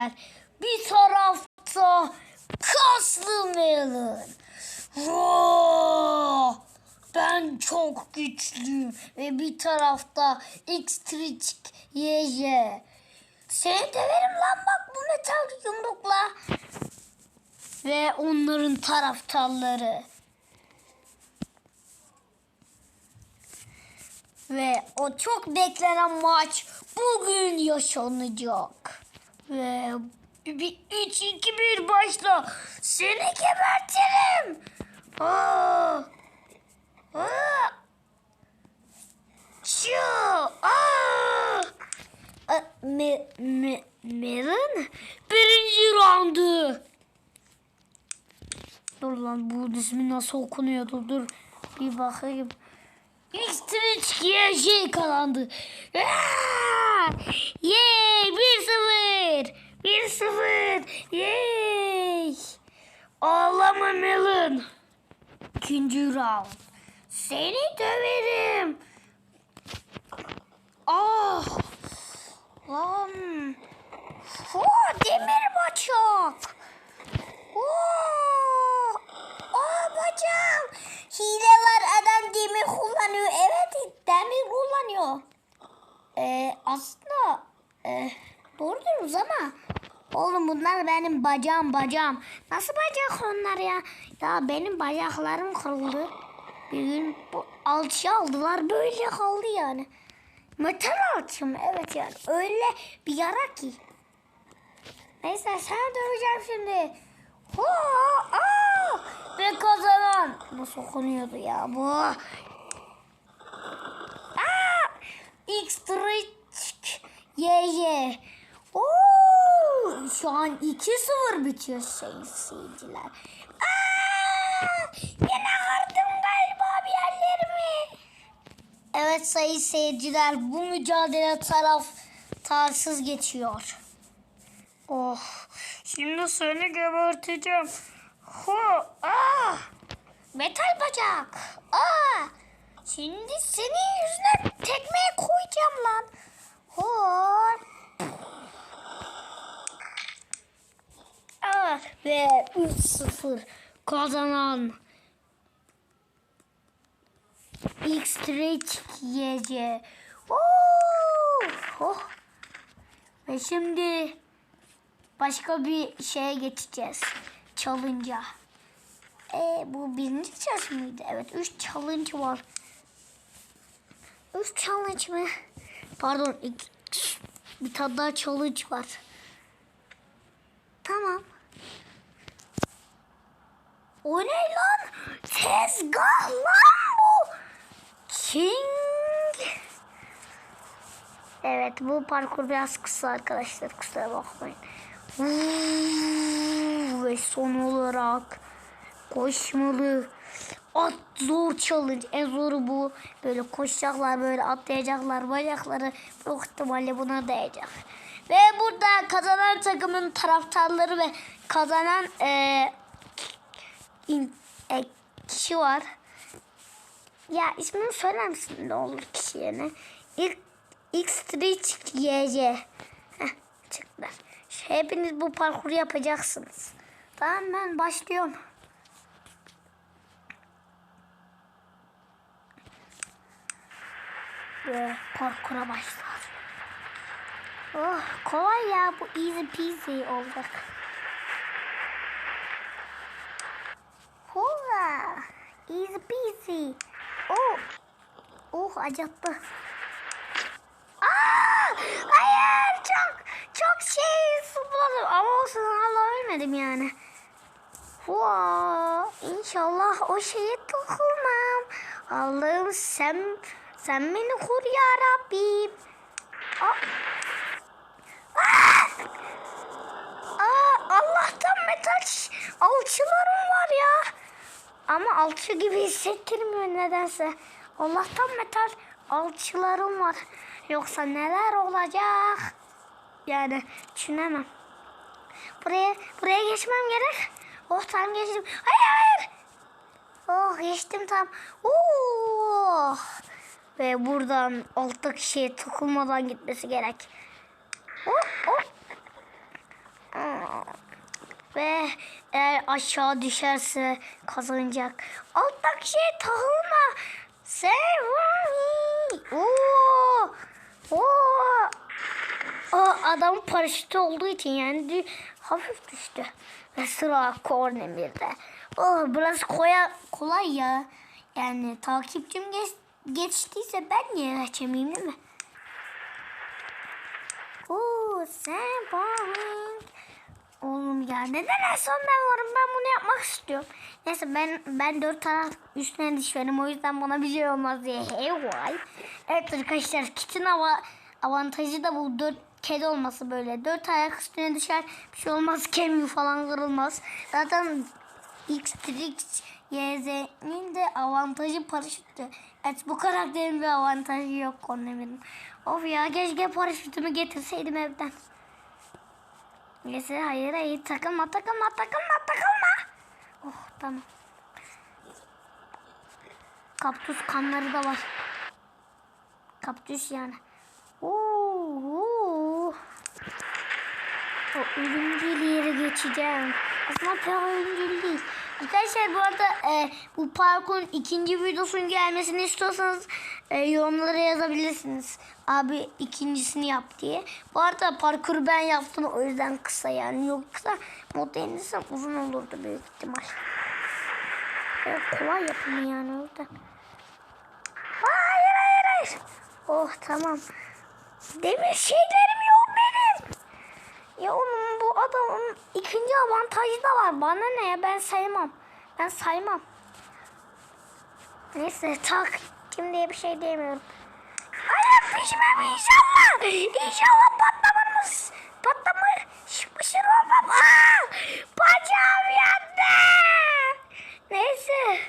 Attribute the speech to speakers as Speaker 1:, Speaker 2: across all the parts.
Speaker 1: Bir tarafta kaslı melon. Ben çok güçlüyüm. Ve bir tarafta X-Trick YJ. Seni döverim lan bak bu metal yumrukla. Ve onların taraftarları. Ve o çok beklenen maç bugün yaşanacak. Ve bir 3 2 1 başla. Seni gebertirim. Aa! Aa! Şu! Aa! Me, me, Melon birinci roundu. Dur lan bu ismi nasıl okunuyordu dur bir bakayım. X-Trick şey kazandı. Aa! Yay 1-0. 1-0. Yay. Ağlama Melon. İkinci round. Seni döverim. Ah. Lan. Ho, demir bacak. Oo. Aa bacağım. Hile var adam demir kullanıyor. Evet demir kullanıyor. Ee, aslında e, doğru diyoruz ama bunlar benim bacağım bacağım. Nasıl bacak onlar ya? Ya benim bacaklarım kırıldı. Bir gün bu alçı aldılar böyle kaldı yani. Metal alçı mı? Evet yani öyle bir yara ki. Neyse sana döveceğim şimdi. Ho, aa! Ve kazanan. Nasıl okunuyordu ya bu? Aa! X-Trick ye ye. Şu an 2-0 bitiyor sayın seyirciler. Aa! Yine kırdım galiba bir yerlerimi. Evet sayın seyirciler bu mücadele taraf tarsız geçiyor. Oh, şimdi seni geberteceğim. Ho, ah! Metal bacak. Ah! Şimdi senin yüzüne tekmeye koyacağım lan. Ho. Ah, ve 3-0 kazanan YC. Oh! Oh! Ve şimdi başka bir şeye geçeceğiz. Challenge'a. E, bu birinci challenge mıydı? Evet, üç challenge var. Üç challenge mi? Pardon, iki, bir tane daha challenge var. Tamam. O ne lan? Tezgah lan bu. King. Evet bu parkur biraz kısa arkadaşlar kusura bakmayın. Vuuu, Ve son olarak koşmalı at zor challenge. En zoru bu. Böyle koşacaklar böyle atlayacaklar bacakları büyük ihtimalle buna değecek. Ve burada kazanan takımın taraftarları ve kazanan eee in- e, kişi var. Ya ismini söyler misin ne olur kişi yerine? İlk X-Trick YC. Çıktılar. Hepiniz bu parkuru yapacaksınız. Tamam ben başlıyorum. Ve parkura başlar. Oh kolay ya bu easy peasy olacak. Hola. Easy peasy. Oh. Oh acıttı. Aa! Hayır çok çok şey zıpladım ama olsun hala ölmedim yani. Wow, inşallah o şeye dokunmam. Allah'ım sen sen beni kur ya Rabbim. Aa! Aa! Aa, Allah'tan metal alçılarım var ya. Ama alçı gibi hissettirmiyor nedense. Allah'tan metal alçılarım var. Yoksa neler olacak? Yani düşünemem. Buraya buraya geçmem gerek. Oh tam geçtim. Hayır hayır. Oh geçtim tam. Oh. Ve buradan alttaki şeye takılmadan gitmesi gerek. Oh oh. Ve eğer aşağı düşerse kazanacak. Alttaki şey tahılma. Save Oo! Oo! O adam paraşütü olduğu için yani dü- hafif düştü. Ve sıra Kornemir'de. Oh burası koya, kolay ya. Yani takipçim geç, geçtiyse ben niye geçemeyeyim değil mi? Oo sen boring. Oğlum ya neden en son ben varım ben bunu yapmak istiyorum. Neyse ben ben dört taraf üstüne düşerim o yüzden bana bir şey olmaz diye. Hey vay. Evet arkadaşlar kitin hava avantajı da bu dört kedi olması böyle. Dört ayak üstüne düşer bir şey olmaz kemiği falan kırılmaz. Zaten X, Trix, YZ'nin de avantajı paraşüttü. Evet bu karakterin bir avantajı yok Kondemir'in. Of ya keşke paraşütümü getirseydim evden. Neyse hayır hayır takılma takılma takılma takılma. Oh tamam. Kaktüs kanları da var. Kaktüs yani. Oo. O ölümcül yere geçeceğim. Aslında pek ölümcül değil. Arkadaşlar bu arada e, bu parkurun ikinci videosunun gelmesini istiyorsanız e, yorumlara yazabilirsiniz. Abi ikincisini yap diye. Bu arada parkuru ben yaptım o yüzden kısa yani. Yoksa mod yenilsem uzun olurdu büyük ihtimal. Evet, kolay yapımı yani orada. Hayır hayır hayır. Oh tamam. Demir şeylerim yok benim. Ya onun bu adamın ikinci avantajı da var. Bana ne ya ben saymam. Ben saymam. Neyse tak. Kim diye bir şey diyemiyorum. Hayır pişmem inşallah. İnşallah patlamamız. Patlamışmışır olmam. Aa, bacağım yandı. Neyse.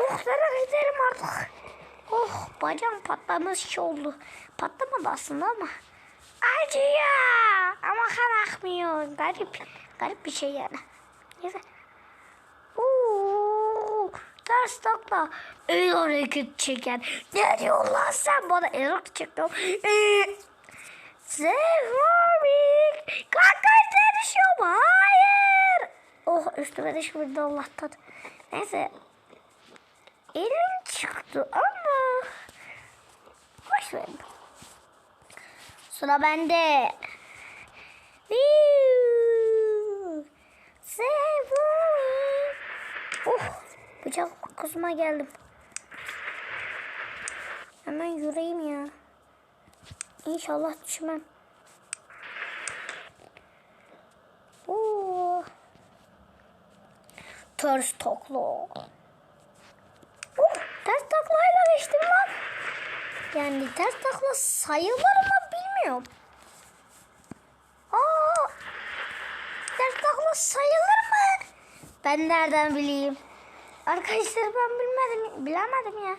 Speaker 1: Oh nereye gidelim artık. Oh bacağım patlamış oldu. Patlamadı aslında ama. Acıyor. Ama kan akmıyor. Garip. Garip bir şey yani. Neyse. Oo, ters takla. El hareket çeken. Ne diyorsun lan sen bana el hareket çekiyor. Ee, Zevramik. Kakasına düşüyorum. Hayır. Oh üstüme düşmedi Allah'tan. Neyse. Elim çıktı ama. Boş ver. Sıra bende. Oh bıçak kızıma geldim. Hemen yürüyeyim ya. İnşallah düşmem. Oo. Ters takla. Oh, ters taklayla geçtim lan. Yani ters takla sayılır mı bilmiyorum. Aa, ters takla sayılır mı? Ben nereden bileyim? Arkadaşlar ben bilmedim, bilemedim ya.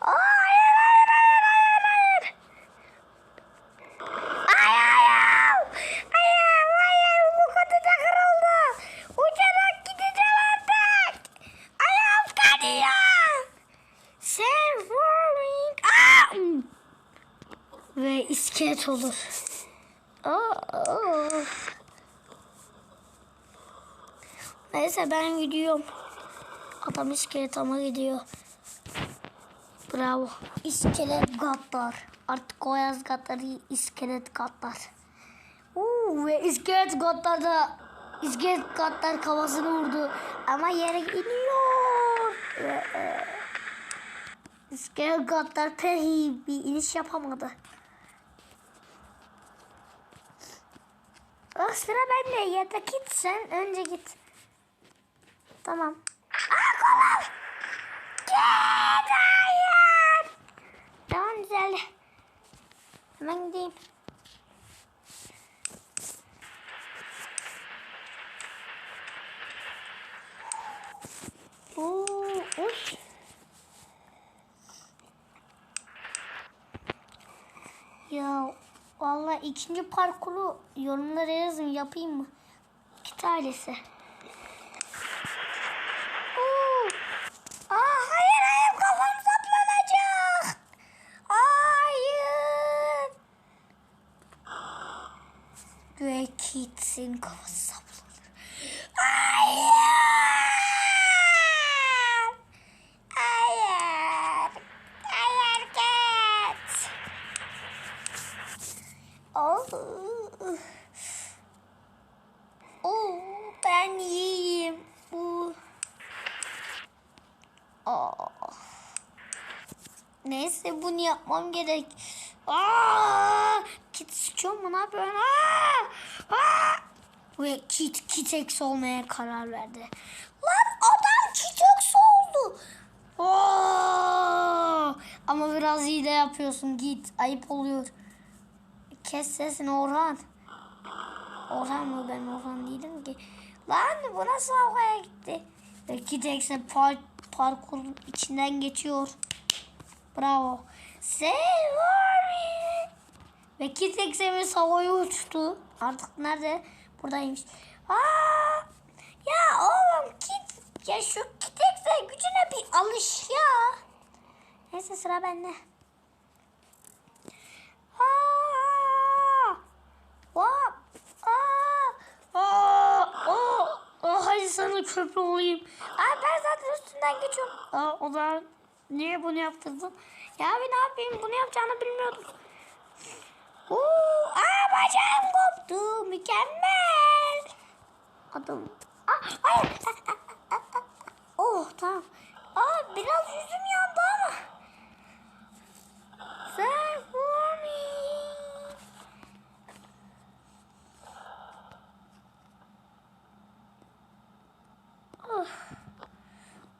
Speaker 1: Aa, hayır, hayır, hayır, hayır, hayır. Ay ayağım. Ayağım ayağım bu kutuda kırıldı. Uçarak gideceğim artık. Ayağım kanıyor. Sen forming. Aa! Ve olur. Aa. Neyse ben gidiyorum. Adam iskelet ama gidiyor. Bravo. İskelet gatlar. Artık o yaz gatları iskelet gatlar. Uuu ve iskelet gatlar da iskelet gatlar kafasını vurdu. Ama yere iniyor. Ve, e, iskelet gatlar pek iyi bir iniş yapamadı. Sıra bende ya da git sen önce git. Tamam. Aa kolum. Git hayır. Tamam güzel. Hemen gideyim. Oo, uy. Ya vallahi ikinci parkuru yorumlara yazın yapayım mı? İki tanesi. Aa, hayır hayır kafam saplanacak. Hayır. Ve Kit'in kafası saplanır. Hayır. Hayır. Hayır git. Oh. Oh, ben yiyeyim. Bu. Oh. Neyse bunu yapmam gerek. Aa! Kit sıçıyor mu? Ne yapıyorsun? Aa! Aa! Ve kit kitex olmaya karar verdi. Lan adam kitex oldu. Oo! Ama biraz iyi de yapıyorsun. Git. Ayıp oluyor. Kes sesini Orhan. Orhan mı? Ben Orhan değilim ki. Lan bu nasıl havaya gitti? Ve kitex'e par parkur içinden geçiyor. Bravo. Save me. Ve Kitex Emir havaya uçtu. Artık nerede? Buradaymış. Aa! Ya oğlum Kit ya şu Kitex'e gücüne bir alış ya. Neyse sıra bende. Aa! Aa! Aa! Aa! Aa, hadi sana köprü olayım. Aa, ben zaten üstünden geçiyorum. Aa, o zaman niye bunu yaptırdın? Ya abi ne yapayım? Bunu yapacağını bilmiyordum. Oo, aa, bacağım koptu. Mükemmel. Adım. Aa, hayır. Oh tamam. Aa, biraz yüzüm yandı ama. Sen for me. Oh.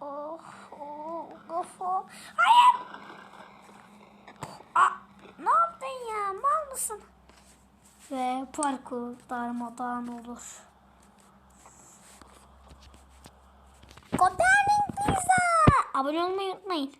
Speaker 1: Oh, oh, of, oh. Hayır. Aa, ne yaptın ya? Mal mısın? Ve parkur darmadağın olur. Kopernik pizza. Abone olmayı unutmayın.